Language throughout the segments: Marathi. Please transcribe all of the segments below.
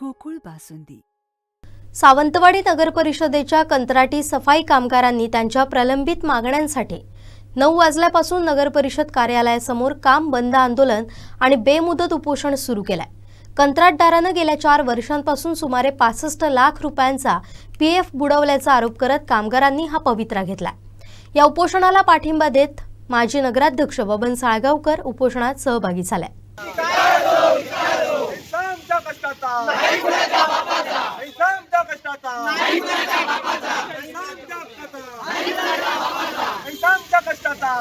गोकुळ बासुंदी. सावंतवाडी नगर परिषदेच्या कंत्राटी सफाई कामगारांनी त्यांच्या प्रलंबित मागण्यांसाठी नऊ वाजल्यापासून नगर परिषद कार्यालयासमोर काम बंद आंदोलन आणि बेमुदत उपोषण सुरू केलंय. कंत्राटदारानं गेल्या चार वर्षांपासून सुमारे पासष्ट लाख रुपयांचा पी एफ बुडवल्याचा आरोप करत कामगारांनी हा पवित्रा घेतला या उपोषणाला पाठिंबा देत माजी नगराध्यक्ष बबन साळगावकर उपोषणात सहभागी झालाय आमच्या कष्टाचा. आमच्या कष्टाचा. आमच्या कष्टाचा.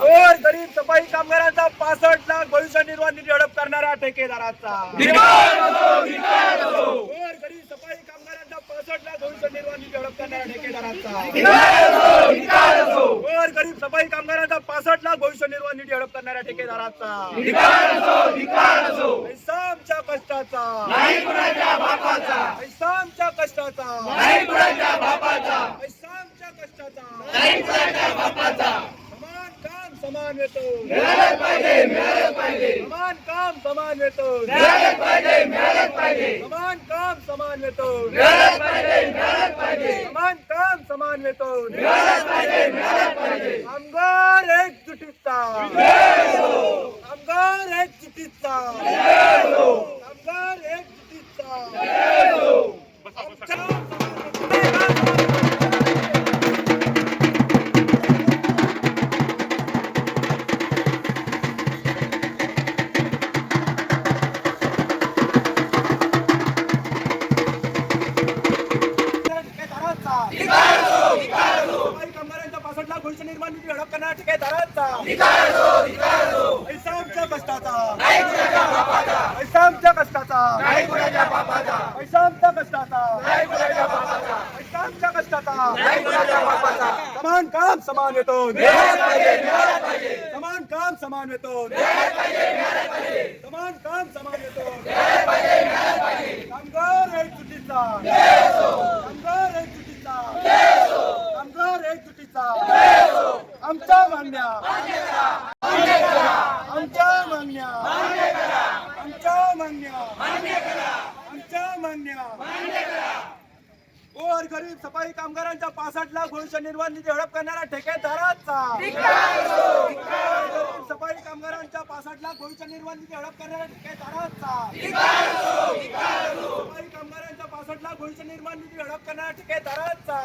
गोर गरीब सफाई कामगारांचा पासष्ट लाख भविष्य निर्वाह निधी हडप करणाऱ्या ठेकेदाराचा. निर्वाह निधी हडप करणाऱ्या ठेकेदाराचा गरीब सफाई कामगारांचा पासष्ट लाख भविष्य निर्वाह निधी हडप करणाऱ्या ठेकेदाराचा आमच्या कष्टाचा. आमच्या कष्टाचा. आमच्या कष्टाचा. समान काम समान येतो. समान काम समान येतो. समान काम समान वेतन समान काम समान वेतन. कामगार एकजुटीचा. कामगार एकजुटीचा. कामगार एकजुटीचा. भविष्य निर्माण निधी हडप करणाऱ्या ठेकेदाराचा पैसा आमच्या कष्टाचा. पैसा आमच्या कष्टाचा. पैसा आमच्या कष्टाचा. पैसा आमच्या कष्टाचा. समान काम समान येतो. समान काम समान येतो. समान काम समान येतो. कामगार आहे चुकीचा कामगार एक चुकीचा कामगार एक चुकीचा आमच्या मागण्या आमच्या मागण्या आमच्या मागण्या आमच्या मागण्या गोर हो, गरीब सफाई कामगारांच्या पासष्ट लाख भविष्य निर्वाह निधी हडप करणारा ठेकेदाराचा. गरीब सफाई कामगारांच्या पासष्ट लाख भविष्य निर्वाह निधी हडप करणारा ठेकेदाराचा. सफाई कामगारांच्या पासष्ट लाख भविष्य निर्माण निधी हडप करणारा ठेकेदाराचा.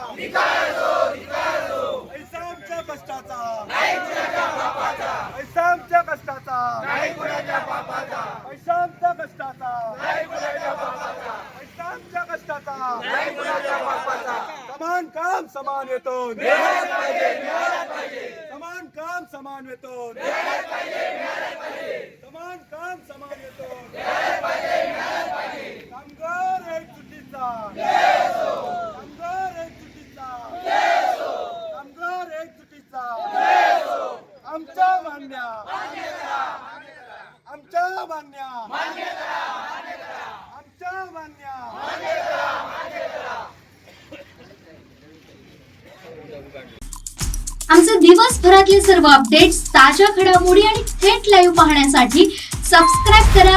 आमच्या कष्टाचा? पैसा आमच्या कष्टाचा. पैसा आमच्या कष्टाचा. पैसा आमच्या कष्टाचा. समान काम समान वेतन समान काम समान वेतन समान काम समान वेतन कामगार एक चुकीचा कामगार एक चुकीचा कामगार एक चुकीचा आमच्या मागण्या आमच्या मागण्या आमच्या मागण्या आमचे दिवसभरातले सर्व अपडेट्स ताज्या घडामोडी आणि थेट लाईव्ह पाहण्यासाठी सबस्क्राईब करा.